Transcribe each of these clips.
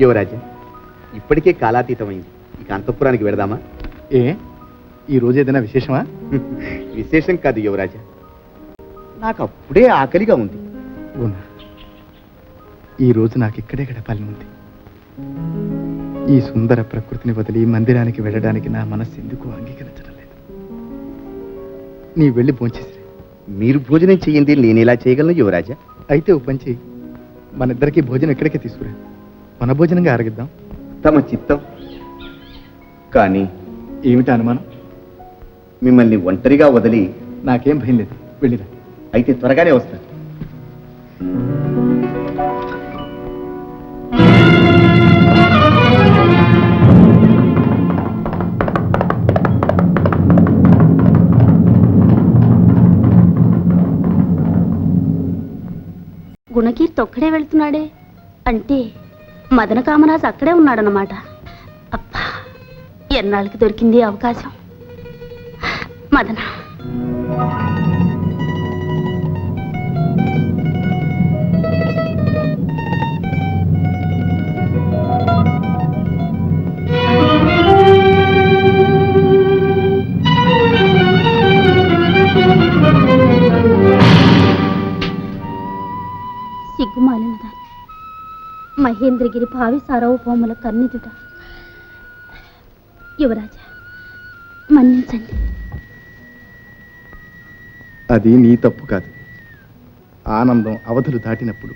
యువరాజా ఇప్పటికే కాలాతీతమైంది. ఇక అంతఃపురానికి వెళదామా? ఏ? ఈ రోజు ఏదైనా విశేషమా? విశేషం కాదు యువరాజా. నాకు అప్పుడే ఆకలిగా ఉంది. అవునా? ఈ రోజు నాకు ఇక్కడే గడపాలని ఉంది. ఈ సుందర ప్రకృతిని వదిలి మందిరానికి వెళ్ళడానికి నా మనస్సు ఎందుకు అంగీకరించడం లేదు? నీ వెళ్ళి భోంచేసి మీరు భోజనం చెయ్యింది నేను ఎలా చేయగలను యువరాజా? అయితే ఓ పని చేయి. మన ఇద్దరికి భోజనం ఎక్కడికి తీసుకురా. మన భోజనంగా ఆరగిద్దాం తమ చిత్తం. కానీ ఏమిటి అనుమానం? మిమ్మల్ని ఒంటరిగా వదిలి నాకేం భయం లేదు. వెళ్ళిరా. అయితే త్వరగానే వస్తాను గుణకీర్తి ఒక్కడే వెళ్తున్నాడే? అంటే మదన కామరాజు అక్కడే ఉన్నాడనమాట అబ్బా ఎన్నాళ్ళకి దొరికింది అవకాశం? మదన. సిగ్గుమాలిన దాన్ని మహేంద్రగిరి భావి సార్వభౌముల కన్నిదుట యువరాజా మన్నించండి. అది నీ తప్పు కాదు. ఆనందం అవధులు దాటినప్పుడు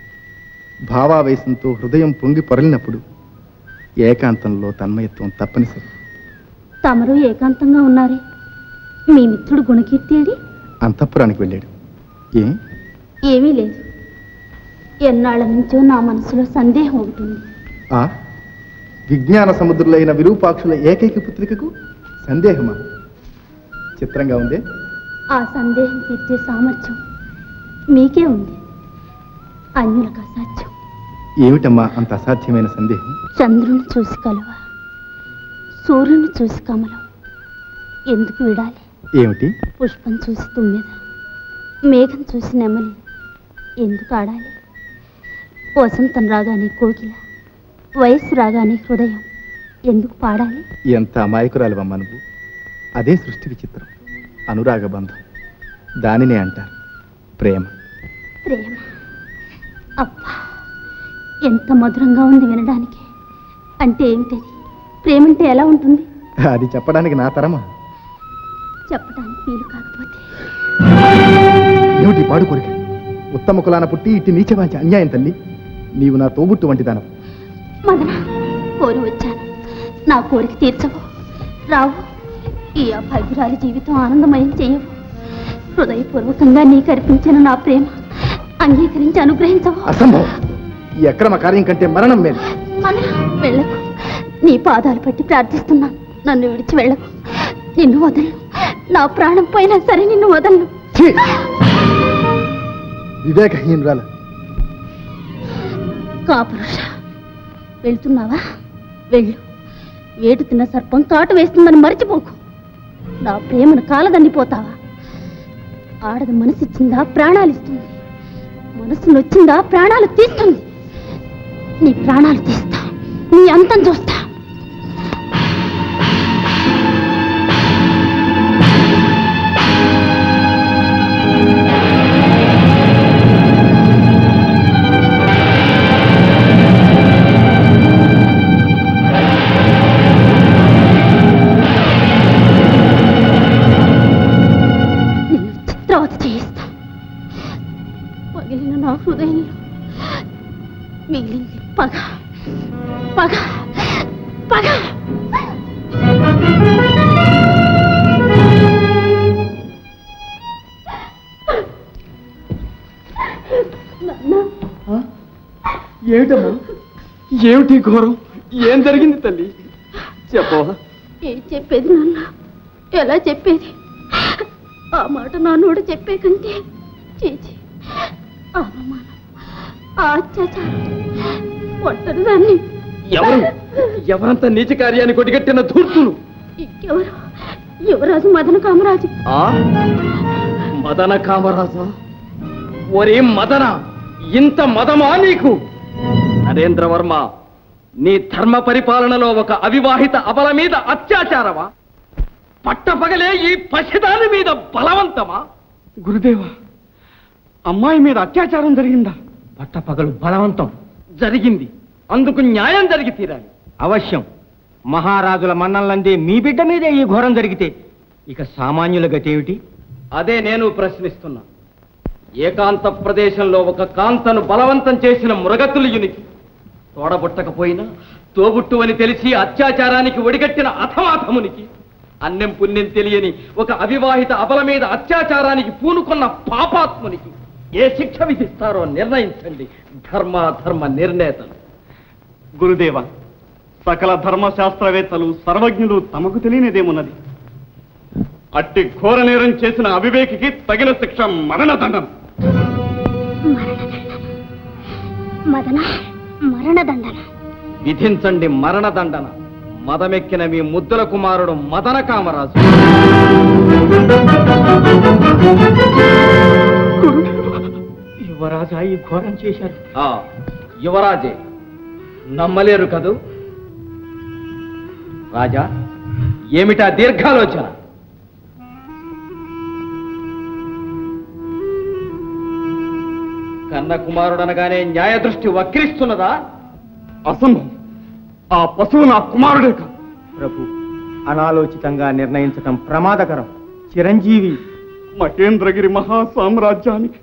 భావావేశంతో హృదయం పొంగి పొరలినప్పుడు ఏకాంతంలో తన్మయత్వం తప్పనిసరి. తమరు ఏకాంతంగా ఉన్నారే. మీ మిత్రుడు గుణకీర్తి ఏడి? అంతఃపురానికి వెళ్ళాడు. ఏ? ఏమీ లేదు. ఎన్నాళ్ళ నుంచో నా మనసులో సందేహం ఉంది ఆ? విజ్ఞాన సముద్రులైన విరూపాక్షుల ఏకైక పుత్రికకు సందేహమా? చిత్రంగా ఉందే? ఆ సందేహం తీర్చే సామర్థ్యం మీకే ఉంది. అన్యులకు అసాధ్యం. ఏమిటమ్మా అంత అసాధ్యమైన సందేహం? చంద్రుని చూసి కలువ సూర్యుని చూసి కమలం. ఎందుకు విడాలి? ఏమిటి? పుష్పం చూసి తుమ్మెద మేఘం చూసి నెమలి. ఎందుకు ఆడాలి? వసంతం రాగానే కోకిల వయస్సు రాగానే హృదయం ఎందుకు పాడాలి? ఎంత అమాయకురాలివమ్మా నువ్వు? అదే సృష్టి విచిత్రం అనురాగ బంధం. దానినే అంటారు ప్రేమ. ప్రేమ? అబ్బా ఎంత మధురంగా ఉంది వినడానికి. అంటే ఏమిటది ప్రేమంటే ఎలా ఉంటుంది? అది చెప్పడానికి నా తరమా? చెప్పడానికి వీలు కాకపోతే. ఏమిటి పాడు కోరిక? ఉత్తమ కులాన పుట్టి ఇట్టి నీచవాంచి అన్యాయం తల్లి. నీవు నా తోబుట్టు వంటి మదన కోరి వచ్చాను. నా కోరిక తీర్చవు. రావు ఈ అభాగ్యురాలి జీవితం ఆనందమయం చేయవు. హృదయపూర్వకంగా నీకు అర్పించిన నా ప్రేమ అంగీకరించి అనుగ్రహించవు. అసంభవం. ఈ అక్రమ కార్యం కంటే మరణం మేలు. మదన వెళ్ళకు. నీ పాదాలు పట్టి ప్రార్థిస్తున్నాను. నన్ను విడిచి వెళ్ళకు. నిన్ను వదలను. నా ప్రాణం పోయినా సరే నిన్ను వదలను. ఛీ! వివేకహీనురాల. కాపురుష వెళ్తున్నావా? వెళ్ళు. వేటు తిన్న సర్పం కాటు వేస్తుందని మర్చిపోకు. నా ప్రేమను కాలదన్నిపోతావా? ఆడది మనసిచ్చిందా? ప్రాణాలు ఇస్తుంది మనసు నొచ్చిందా? ప్రాణాలు తీస్తుంది. నీ ప్రాణాలు తీస్తా. నీ అంతం చూస్తా. పగ పగ. నాన్న, ఏమిటమ్మా? ఏమిటి ఘోరం? ఏం జరిగింది తల్లి? చెప్పవా ఏం చెప్పేది నాన్న? ఎలా చెప్పేది? ఆ మాట నా నోడు చెప్పే కంటే చేచి అవమానం ఆ అత్యాచారం ఒట్టరు దాన్ని ఎవరు? ఎవరంత నీచ కార్యాన్ని కొడిగట్టిన ధూర్తులు? ఇంకెవరు యువరాజు మదన కామరాజు. ఆ? మదన కామరాజా? ఒరే మదన ఇంత మదమా నీకు? నరేంద్రవర్మ నీ ధర్మ పరిపాలనలో ఒక అవివాహిత అబల మీద అత్యాచారమా? పట్టపగలే ఈ పసిదాని మీద బలవంతమా? గురుదేవా అమ్మాయి మీద అత్యాచారం జరిగిందా? పట్టపగలు బలవంతం జరిగింది. అందుకు న్యాయం జరిగి తీరాలి. అవశ్యం. మహారాజుల మన్నలందే మీ బిడ్డ మీదే ఈ ఘోరం జరిగితే ఇక సామాన్యుల గతేమిటి? అదే నేను ప్రశ్నిస్తున్నా. ఏకాంత ప్రదేశంలో ఒక కాంతను బలవంతం చేసిన మృగతుల్యునికి తోడబుట్టకపోయినా తోబుట్టు అని తెలిసి అత్యాచారానికి ఒడిగట్టిన అథమాథమునికి అన్నెం పుణ్యం తెలియని ఒక అవివాహిత అబల మీద అత్యాచారానికి పూనుకున్న పాపాత్మునికి ఏ శిక్ష విధిస్తారో నిర్ణయించండి. ధర్మాధర్మ నిర్ణేతలు. గురుదేవ సకల ధర్మశాస్త్రవేత్తలు సర్వజ్ఞులు తమకు తెలియనిదేమున్నది? అట్టి ఘోర నేరం చేసిన అవివేకికి తగిన శిక్ష మరణదండం. మదన మరణదండన విధించండి మరణదండన మదమెక్కిన మీ ముద్దుల కుమారుడు మదన కామరాజు. యువరాజా ఈ ఘోరం చేశారు. ఆ యువరాజే నమ్మలేరు కదూ? రాజా ఏమిటా దీర్ఘాలోచన? కన్న కుమారుడనగానే న్యాయ దృష్టి వక్రిస్తున్నదా? అసంభవం. ఆ పశువు నా కుమారుడే కాదు. ప్రభు అనాలోచితంగా నిర్ణయించటం ప్రమాదకరం. చిరంజీవి. మహేంద్రగిరి మహా సామ్రాజ్యానికి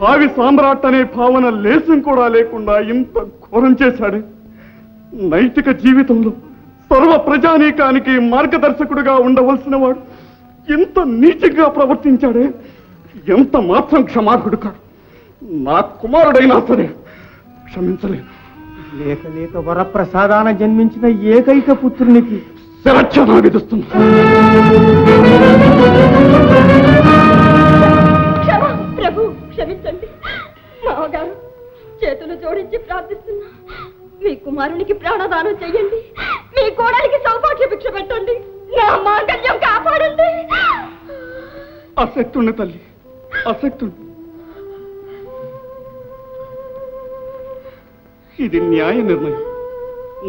భావి సామ్రాట్ అనే భావన లేసం కూడా లేకుండా ఇంత ఘోరం చేశాడే. నైతిక జీవితంలో సర్వ ప్రజానీకానికి మార్గదర్శకుడిగా ఉండవలసిన వాడు ఎంత నీచంగా ప్రవర్తించాడే ఎంత మాత్రం క్షమార్హుడు కాడు. నా కుమారుడైనా సరే క్షమించలేదు లేక లేక వరప్రసాదాన జన్మించిన ఏకైక పుత్రునికి శిరచ్ఛేదన విధిస్తున్నా. ప్రాణదానం చెయ్యండి మీ కోడలికి సౌభాగ్య భిక్ష పెట్టండి. నా మాంగళ్యం కాపాడండి. అశక్తుండి తల్లి. అశక్తుండి ఇది న్యాయ నిర్ణయం.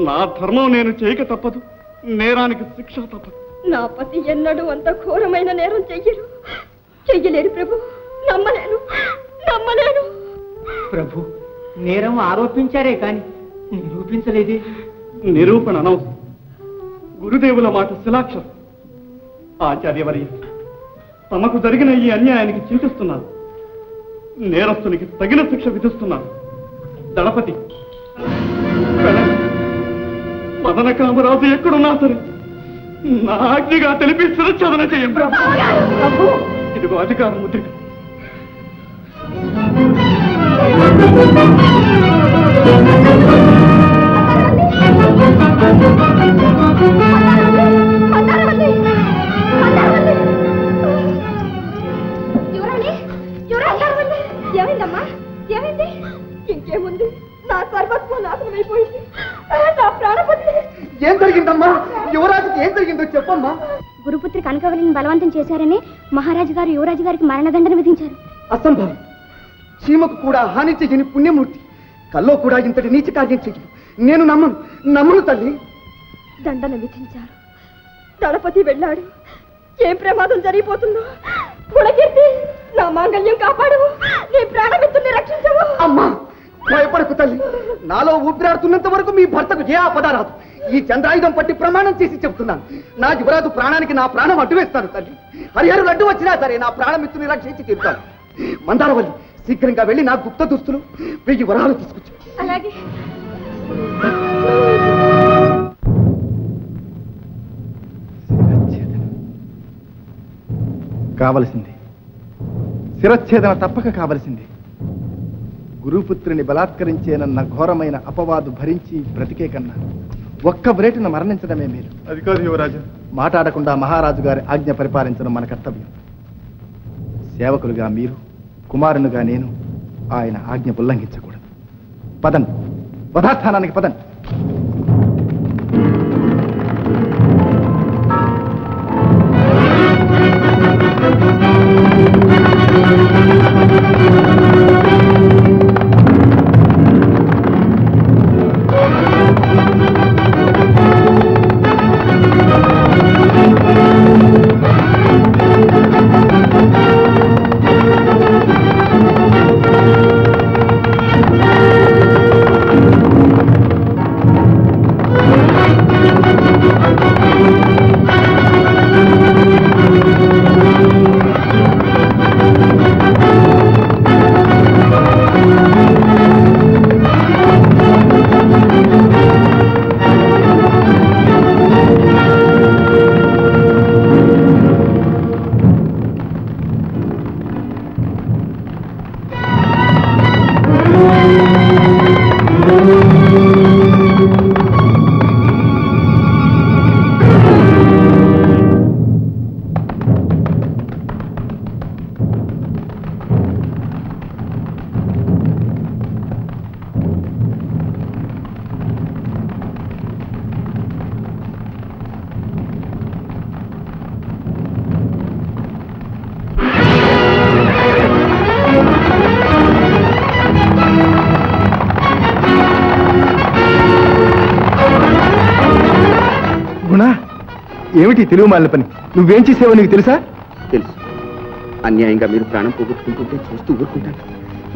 నా ధర్మం నేను చేయక తప్పదు. నేరానికి శిక్ష తప్పదు. నా పతి ఎన్నడూ అంత ఘోరమైన నేరం చెయ్యరు. చెయ్యలేరు ప్రభు. నమ్మలేను. నమ్మలేను. ప్రభు నేరం ఆరోపించారే కాని నిరూపించలేదే. నిరూపణ అనవసరం. గురుదేవుల మాట శిలాక్షరం. ఆచార్యవర్య తమకు జరిగిన ఈ అన్యాయానికి చింతిస్తున్నాను. నేరస్తునికి తగిన శిక్ష విధిస్తున్నాను. దళపతి. మదన కామరాజు ఎక్కడున్నా సరే నా ఆజ్ఞగా తెలిపి శిరచ్ఛేదన చేయండి. ఇదిగో అధికార ముద్రిక. యువరాణి యువరాణి ఏమైందమ్మా ఏమైంది ఇంకేముంది నా సర్వస్వం నాశనం అయిపోయింది నా ప్రాణపతి ఏం జరిగిందమ్మా? యువరాజుకి ఏం జరిగిందో చెప్పమ్మా. గురుపుత్రి కనకవలిని బలవంతం చేశారని మహారాజు గారు యువరాజు గారికి మరణదండన విధించారు. అసంభవం. చీమకు కూడా హాని చెయ్యని పుణ్యమూర్తి. కల్లో కూడా ఇంతటి నీచ కార్యం చెయ్యదు నేను నమ్మను. నమ్మను తల్లి. దండన విధించారు. దళపతి వెళ్ళాడు. ఏం ప్రమాదం జరిగిపోతుందో గుణకీర్తి నా మాంగళ్యం కాపాడు నీ ప్రాణమిత్రుని రక్షించవు. అమ్మా భయపడకు తల్లి. నాలో ఊపిరాడుతున్నంత వరకు మీ భర్తకు ఏ ఆపద రాదు. ఈ చంద్రాయుధం పట్టి ప్రమాణం చేసి చెప్తున్నాను. నా యువరాజు ప్రాణానికి నా ప్రాణం అడ్డు వేస్తాను తల్లి. హరిహరులు అడ్డు వచ్చినా సరే నా ప్రాణమిత్రుని రక్షించి తీరుతాను. మందారవల్లి శీఘ్రంగా వెళ్ళి నా గుప్త దుస్తులు వెయ్యి వరాలు తీసుకొచ్చు. అలాగే. కావలసింది. శిరచ్ఛేదన తప్పక కావలసింది. గురుపుత్రుని బలాత్కరించేనన్న ఘోరమైన అపవాదు భరించి బ్రతికే కన్నా ఒక్క బ్రేటున మరణించడమే మేలు. అధికారి యువరాజా. మాట్లాడకుండా మహారాజు గారి ఆజ్ఞ పరిపాలించడం మన కర్తవ్యం. సేవకులుగా మీరు కుమారునిగా నేను ఆయన ఆజ్ఞ ఉల్లంఘించకూడదు. పదన్ वधास्थानानिकि पदन ఏమిటి తెలుగు మాలిన పని? నువ్వేం చేసావో నీకు తెలుసా? తెలుసు. అన్యాయంగా మీరు ప్రాణం పోగొట్టుకుంటుంటే చూస్తూ ఊరుకుంటాను.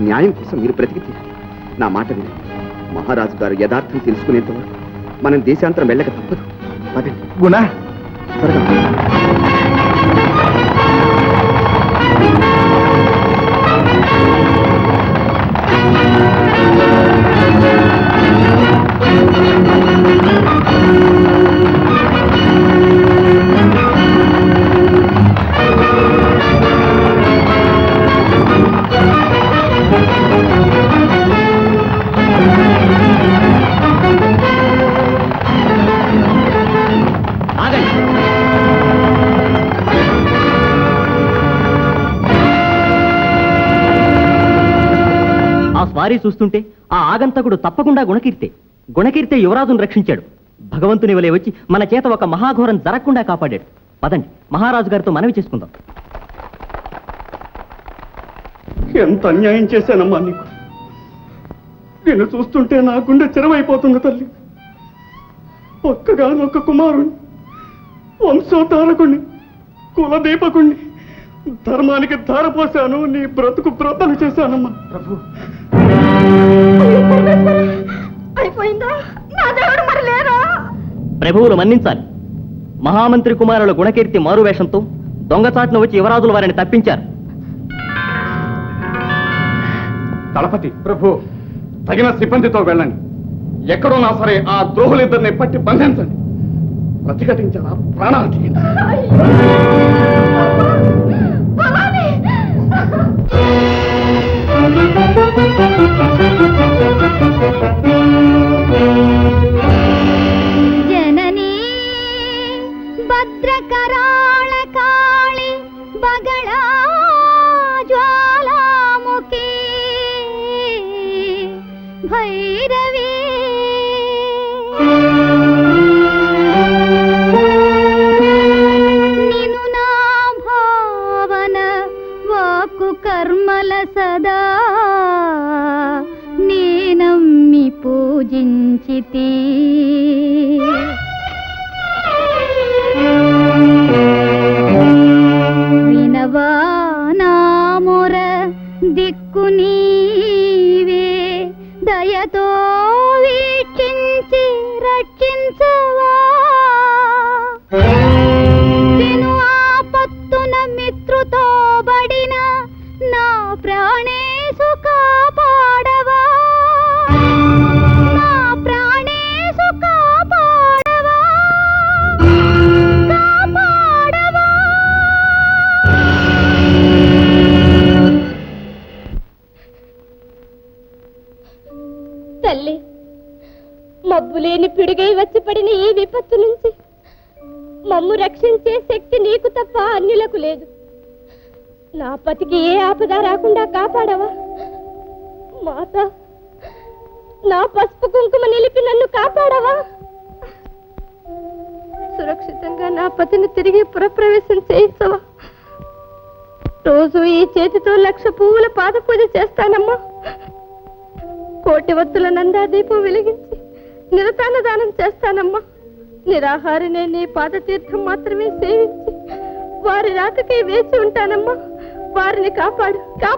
న్యాయం కోసం మీరు బ్రతికి తీరాలి నా మాట వినండి మహారాజు గారు యథార్థం తెలుసుకునేంత వరకు మనం దేశాంతరం వెళ్ళక తప్పదు. పదండి. గుణ త్వరగా. ఆ చూస్తుంటే ఆ ఆగంతకుడు తప్పకుండా గుణకీర్తే. గుణకీర్తే యువరాజును రక్షించాడు. భగవంతుని వలె వచ్చి మన చేత ఒక మహాఘోరం జరగకుండా కాపాడాడు. పదండి మహారాజు గారితో మనవి చేసుకుందాం. ఎంత అన్యాయం చేశానమ్మా నీకు? నేను చూస్తుంటే నా గుండె చెరవైపోతుంది తల్లి. ఒక్కగానొక్క కుమారుణ్ణి వంశోతారకుణ్ణి కులదీపకుణ్ణి ధర్మానికి ధారపోశాను నీ బ్రతుకు బ్రతలు చేశానమ్మా. ప్రభు! అయిపోయిందా? నా దేవుడు మరి లేరా? ప్రభువులు మన్నించాలి. మహామంత్రి కుమారుల గుణకీర్తి మారువేషంతో దొంగచాటును వచ్చి యువరాజుల వారిని తప్పించారు. దళపతి ప్రభు తగిన సిబ్బందితో వెళ్ళండి. ఎక్కడున్నా సరే ఆ ద్రోహులిద్దరిని పట్టి బంధించండి. ప్రతిఘటించారా ప్రాణాలు తీయండి. Thank you. ಕಿಂಚಿತೀ నా పతికి ఏ ఆపద రాకుండా కాపాడవా? మాత నా పసుపు కుంకుమ నిలిపి నన్ను కాపాడవా? సురక్షితంగా నా పతిని తిరిగి పురప్రవేశం చేయించవా? రోజు ఈ చేతితో లక్ష పువ్వుల పాద పూజ చేస్తానమ్మా. కోటి వత్తుల నందాదీపం వెలిగించి నిరతాన దానం చేస్తానమ్మా. నిరాహారినే నీ పాదతీర్థం మాత్రమే సేవించి వారి రాకకే వేచి ఉంటానమ్మా. వారిని కాపాడు. కాపాడు